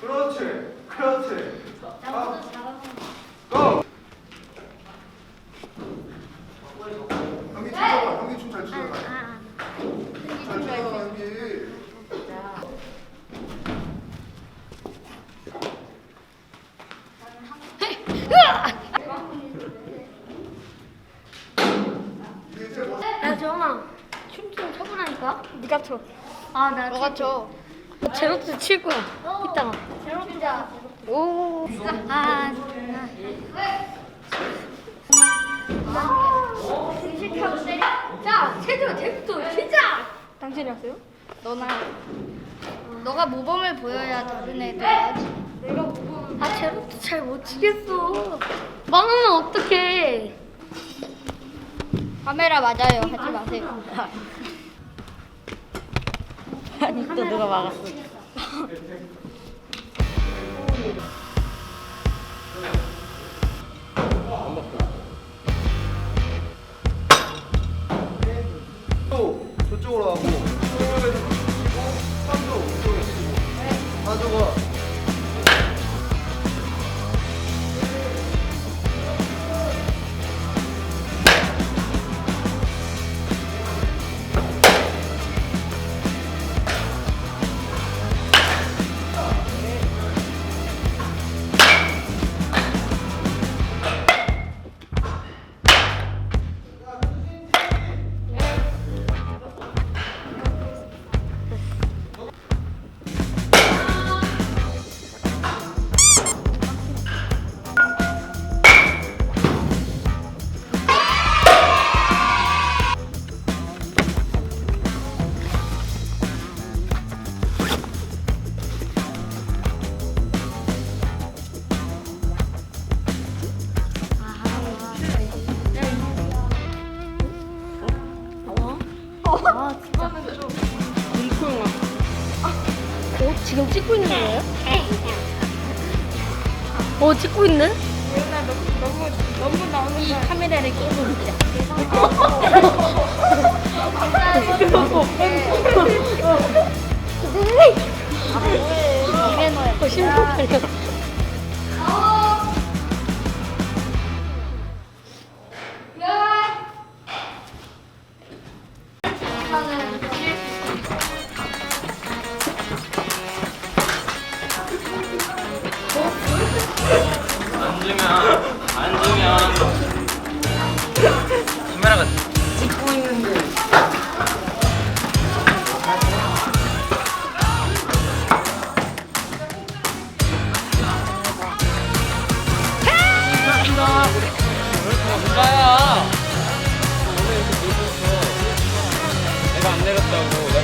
그렇지, 그렇지, 그렇지. 고! 형이 춤춰봐. 형이 춤 잘 추잖아. 잘 추잖아, 형이. 이게 제일 멋 야 정아 춤좀 춰보라니까 네가 춰 아나 너가 춰 제로트 칠 거야 이따가 제로트자 오 아, 의식하고 때려 자 체조 제부터 시작 당신이 하세요? 너나 너가 모범을 보여야 다른 애들. 내가 모범 아 제로트 잘 못 치겠어 망하면 어떡해 카메라 맞아요. 하지 마세요. 아니 또 누가 막았어. 또 저쪽으로 하고 저쪽에서 치고 삼도 이쪽에 치고 가져가. 지금 찍고 있는 거예요? 어 찍고 있네? 너무 나오는 이 카메라를 깨버리자. 어 심쿵 걸려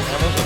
내